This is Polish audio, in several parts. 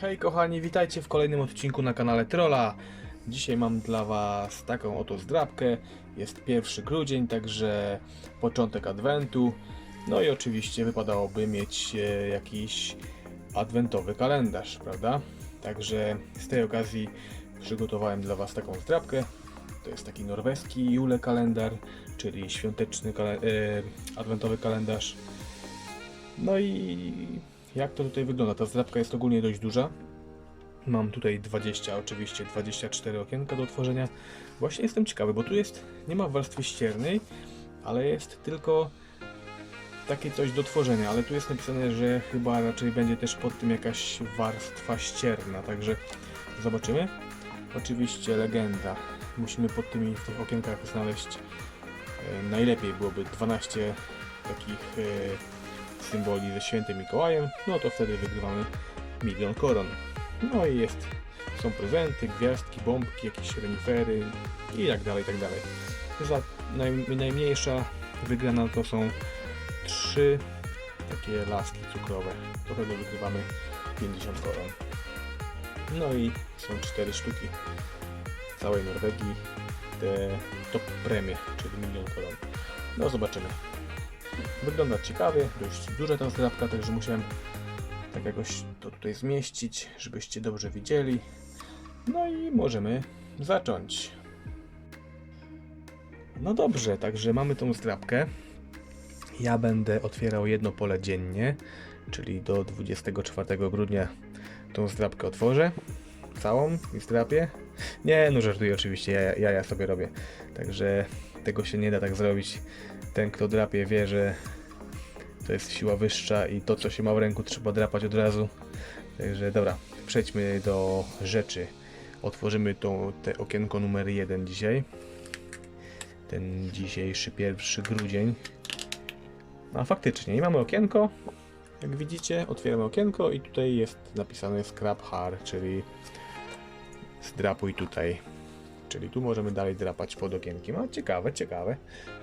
Hej kochani, witajcie w kolejnym odcinku na kanale Trolla. Dzisiaj mam dla Was taką oto zdrabkę. Jest 1 grudzień, także początek adwentu. No i oczywiście wypadałoby mieć e, jakiś adwentowy kalendarz, prawda? Także z tej okazji przygotowałem dla Was taką zdrabkę. To jest taki norweski Jule kalendar, czyli świąteczny kale- e, adwentowy kalendarz. No i jak to tutaj wygląda? Ta zdrabka jest ogólnie dość duża. Mam tutaj 20, oczywiście 24 okienka do otworzenia. Właśnie jestem ciekawy, bo tu jest, nie ma warstwy ściernej, ale jest tylko takie coś do tworzenia, ale tu jest napisane, że chyba raczej będzie też pod tym jakaś warstwa ścierna, także zobaczymy. Oczywiście legenda. Musimy pod tymi w tych okienkach znaleźć e, najlepiej byłoby 12 takich e, symboli ze świętym Mikołajem, no to wtedy wygrywamy milion koron. No i jest, są prezenty, gwiazdki, bombki, jakieś renifery i tak dalej, i tak dalej. Za naj, najmniejsza wygrana to są trzy takie laski cukrowe. To wtedy wygrywamy 50 koron. No i są cztery sztuki całej Norwegii. Te top premie, czyli milion koron. No zobaczymy. Wygląda ciekawie, dość duża ta zdrabka, także musiałem tak jakoś to tutaj zmieścić, żebyście dobrze widzieli. No i możemy zacząć. No dobrze, także mamy tą zdrabkę. Ja będę otwierał jedno pole dziennie, czyli do 24 grudnia tą zdrabkę otworzę. Całą i zdrapię. Nie, no żartuję oczywiście, ja, ja, ja sobie robię. Także tego się nie da tak zrobić. Ten kto drapie wie, że to jest siła wyższa i to co się ma w ręku trzeba drapać od razu. Także dobra, przejdźmy do rzeczy. Otworzymy to te okienko numer 1 dzisiaj. Ten dzisiejszy pierwszy grudzień. A faktycznie, i mamy okienko. Jak widzicie, otwieramy okienko i tutaj jest napisane scrap har, czyli zdrapuj tutaj. Czyli tu możemy dalej drapać pod okienkiem. A ciekawe, ciekawe.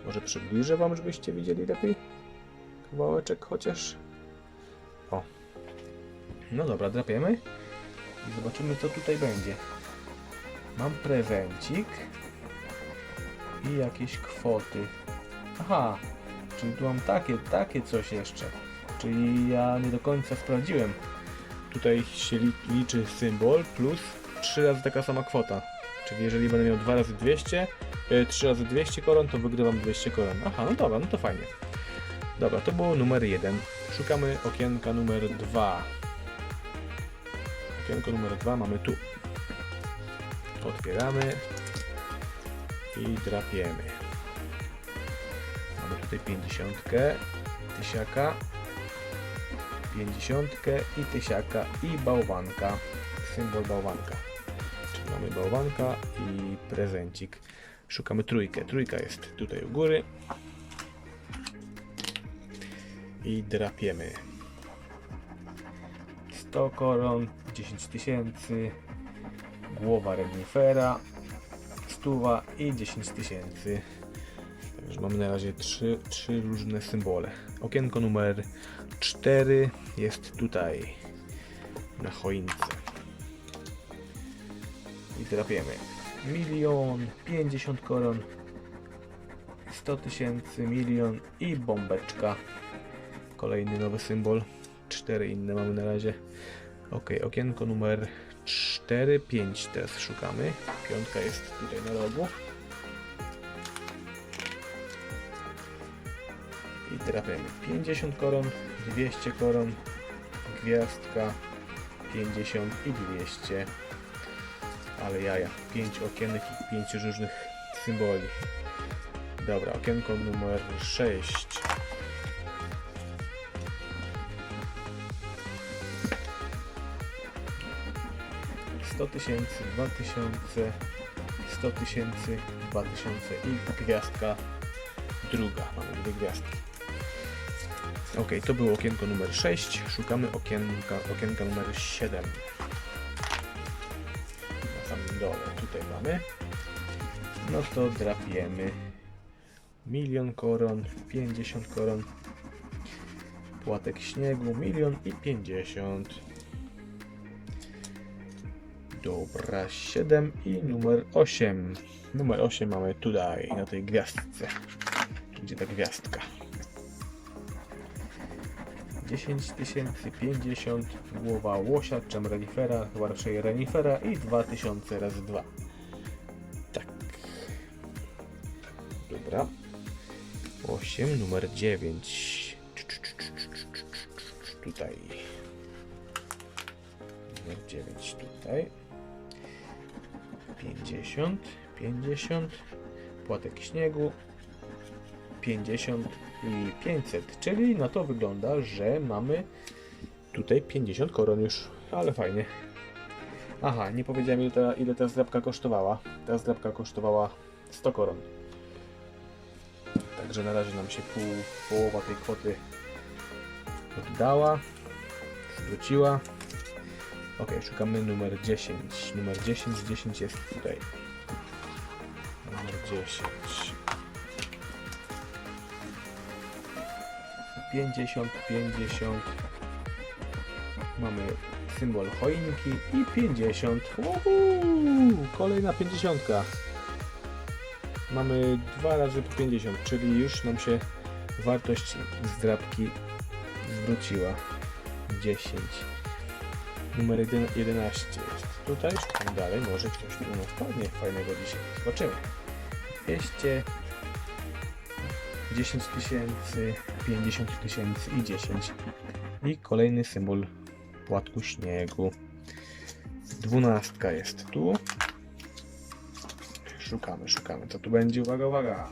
Może przybliżę wam, żebyście widzieli lepiej kawałeczek chociaż. O. No dobra, drapiemy. I zobaczymy co tutaj będzie. Mam prezencik. I jakieś kwoty. Aha, czyli tu mam takie, takie coś jeszcze. Czyli ja nie do końca sprawdziłem. Tutaj się li- liczy symbol plus 3 razy taka sama kwota. Czyli jeżeli będę miał 2 razy 200, e, 3 razy 200 koron, to wygrywam 200 koron. Aha, no dobra, no to fajnie. Dobra, to było numer jeden. Szukamy okienka numer dwa. Okienko numer dwa mamy tu. Otwieramy i drapiemy. Mamy tutaj 50, tysiaka, 50 i tysiaka i bałwanka. Symbol bałwanka. Mamy bałwanka i prezencik. Szukamy trójkę. Trójka jest tutaj u góry i drapiemy. 100 koron, 10 tysięcy, głowa renifera, stuwa i 10 tysięcy. Także mamy na razie trzy, trzy różne symbole. Okienko numer 4 jest tutaj na choince. I drapiemy. Milion, 50 koron, 100 tysięcy, milion i bombeczka. Kolejny nowy symbol. Cztery inne mamy na razie. Ok, okienko numer 4, 5 teraz szukamy. Piątka jest tutaj na rogu. I trafiamy 50 koron, 200 koron, gwiazdka, 50 i 200. Ale jaja, 5 okienek i 5 różnych symboli. Dobra, okienko numer 6. 100 tysięcy, 2000, 100 tysięcy, 2000 i gwiazdka druga. Mamy dwie gwiazdki. Ok, to było okienko numer 6. Szukamy okienka, okienka numer 7. Dole tutaj mamy. No to drapiemy. Milion koron, 50 koron. Płatek śniegu, milion i 50. Dobra, 7 i numer 8. Numer 8 mamy tutaj, na tej gwiazdce. Gdzie ta gwiazdka? 10 tysięcy, 50, głowa łosia, czem renifera, chyba raczej renifera i 2000 razy 2. Tak. Dobra. 8, numer 9. Tutaj. Numer 9 tutaj. 50, 50. Płatek śniegu. 50 i 500. Czyli na to wygląda, że mamy tutaj 50 koron już. Ale fajnie. Aha, nie powiedziałem ile ta, ile ta zdrabka kosztowała. Ta zdrabka kosztowała 100 koron. Także na razie nam się pół, połowa tej kwoty oddała, zwróciła. Ok, szukamy numer 10. Numer 10, 10 jest tutaj. Numer 10. 50, 50. Mamy symbol choinki i 50. Uhu, kolejna 50. Mamy dwa razy po 50, czyli już nam się wartość zdrabki zwróciła. 10. Numer 11 jest tutaj. Dalej, może coś tu u nas padnie fajnego dzisiaj. Zobaczymy. 200, 10 tysięcy, 50 tysięcy i 10. I kolejny symbol płatku śniegu. Dwunastka jest tu. Szukamy, szukamy. Co tu będzie? Uwaga, uwaga.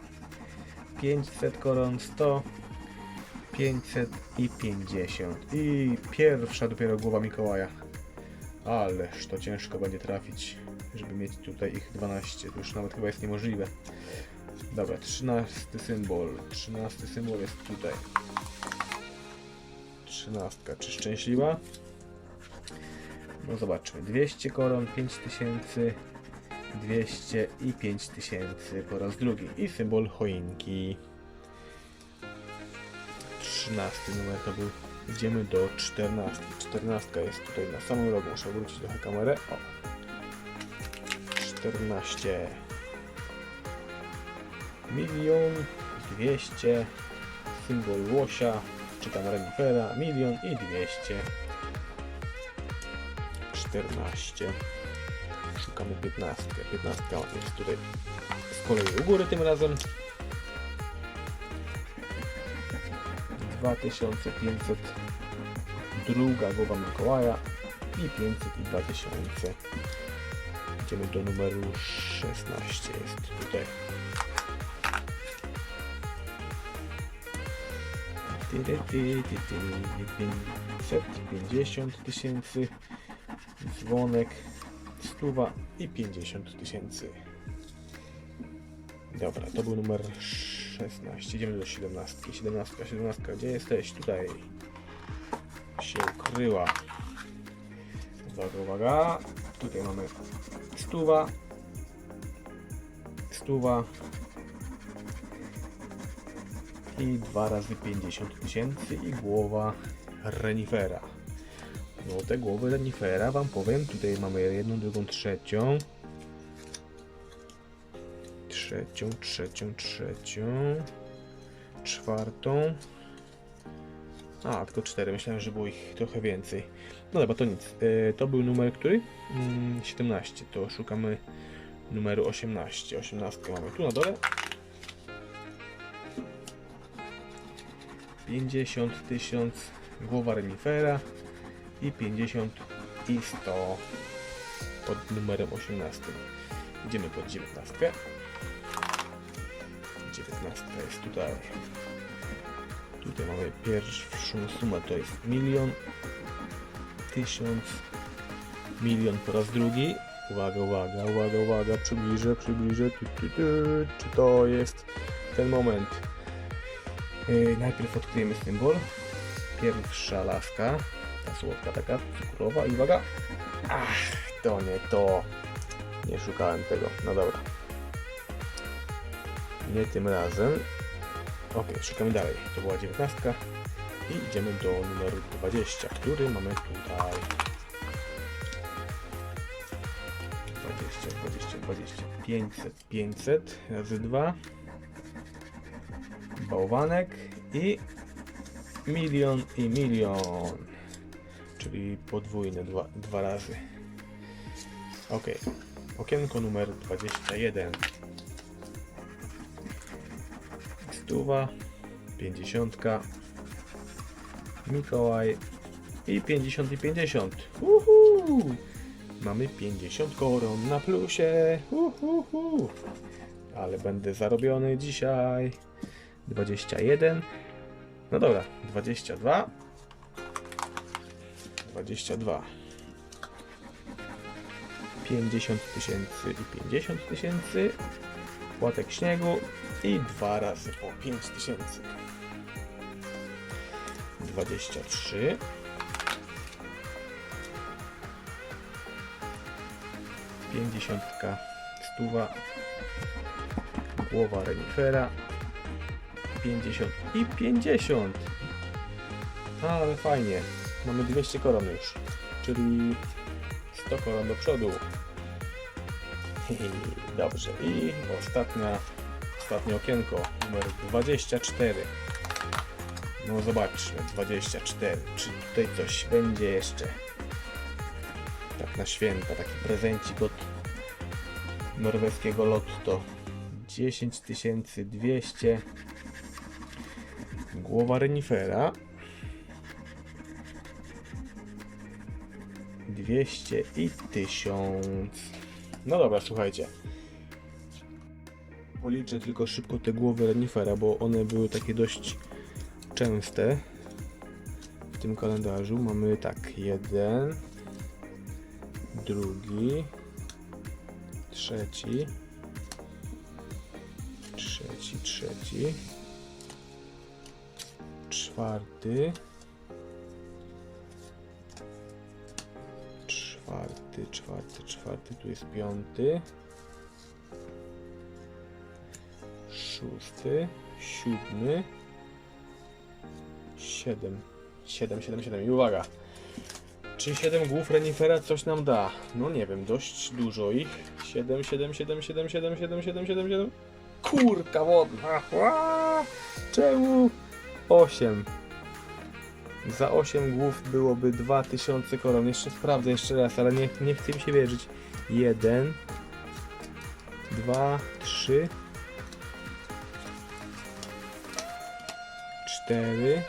500 koron, 100, 500 i 50. I pierwsza dopiero głowa Mikołaja. Ależ to ciężko będzie trafić, żeby mieć tutaj ich 12. To już nawet chyba jest niemożliwe. Dobra, 13 symbol. 13 symbol jest tutaj. 13. Czy szczęśliwa? No zobaczmy. 200 koron, 5000, 200 i 5000 po raz drugi. I symbol choinki. 13 numer to był. Idziemy do 14. 14 jest tutaj na samym rogu. Muszę wrócić trochę kamerę. O. 14. Milion 200. Symbol łosia. Czy tam renifera. Milion i 200. 14. Szukamy 15. 15 jest tutaj z kolei u góry tym razem. 2500 druga głowa Mikołaja i 500 i 2000 idziemy do numeru 16 jest tutaj 550 tysięcy dzwonek stuwa i 50 tysięcy. Dobra to był numer 16 idziemy do 17 17 17 gdzie jesteś? Tutaj się ukryła. Uwaga uwaga. Tutaj mamy stuwa. Stuwa i dwa razy 50 tysięcy i głowa renifera no te głowy renifera wam powiem tutaj mamy jedną, drugą, trzecią trzecią, trzecią, trzecią, czwartą. A, tylko cztery. Myślałem, że było ich trochę więcej. No dobra, to nic. E, to był numer który? Mm, 17. To szukamy numeru 18. 18 mamy tu na dole. 50 tysiąc głowa renifera i 50 i 100 pod numerem 18. Idziemy pod 19. 19 jest tutaj. Tutaj mamy pierwszą sumę, to jest milion, tysiąc, milion po raz drugi. Uwaga, uwaga, uwaga, uwaga, przybliżę, przybliżę. Czy to jest ten moment? Yy, najpierw odkryjemy symbol. Pierwsza laska, ta słodka taka cukrowa i uwaga. Ach, to nie to. Nie szukałem tego. No dobra. Nie tym razem. Ok, szukamy dalej. To była 19. I idziemy do numeru 20, który mamy tutaj. 20, 20, 500, 500 razy 2. Bałwanek i milion i milion. Czyli podwójne dwa, dwa razy. Ok. Okienko numer 21. Stuwa, 50. Mikołaj i 50 i 50. Uhu! Mamy 50 koron na plusie. Uhuhu. Ale będę zarobiony dzisiaj. 21. No dobra, 22. 22. 50 tysięcy i 50 tysięcy. Płatek śniegu i dwa razy po 5 tysięcy. 23. Pięćdziesiątka stuwa. Głowa renifera. 50 i 50. Ale fajnie. Mamy 200 koron już. Czyli 100 koron do przodu. Dobrze. I ostatnia, ostatnie okienko. Numer 24. No zobaczmy. 24. Czy tutaj coś będzie jeszcze? Tak na święta. Taki prezencik od norweskiego lotto. 10 200 Głowa renifera. 200 i 1000. No dobra, słuchajcie. Policzę tylko szybko te głowy renifera, bo one były takie dość częste w tym kalendarzu. Mamy tak, jeden, drugi, trzeci, trzeci, trzeci, czwarty, czwarty, czwarty, czwarty, tu jest piąty, szósty, siódmy, siedem, siedem, siedem, siedem i uwaga, czy 7 głów renifera coś nam da? No nie wiem, dość dużo ich. 7, 7, 7, 7, 7, 7, 7, 7, 7. Kurka wodna. Czemu? 8. Za 8 głów byłoby 2000 koron. Jeszcze sprawdzę jeszcze raz, ale nie, nie chce mi się wierzyć. 1, 2, 3, 4,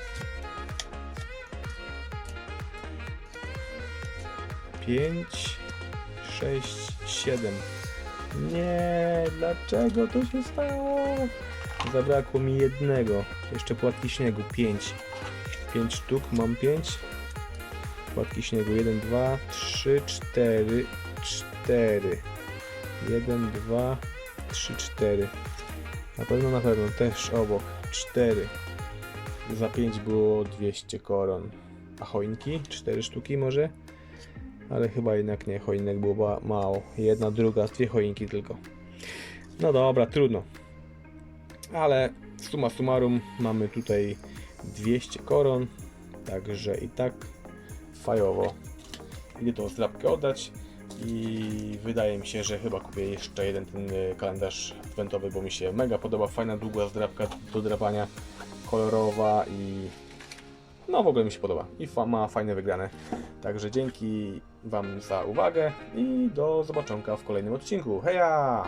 5, 6, 7. Nie, dlaczego to się stało? Zabrakło mi jednego. Jeszcze płatki śniegu 5. 5 sztuk, mam 5. Płatki śniegu 1, 2, 3, 4, 4. 1, 2, 3, 4. Na pewno, na pewno, też obok. 4. Za 5 było 200 koron. A choinki? 4 sztuki może? Ale chyba jednak nie, choinek było mało. Jedna, druga, dwie choinki tylko. No dobra, trudno. Ale suma summarum mamy tutaj 200 koron. Także i tak fajowo. Idę tą zdrabkę oddać. I wydaje mi się, że chyba kupię jeszcze jeden ten y, kalendarz adwentowy, bo mi się mega podoba. Fajna, długa zdrabka do drapania. Kolorowa i no w ogóle mi się podoba i fa ma fajne wygrane. Także dzięki Wam za uwagę i do zobaczonka w kolejnym odcinku. Heja!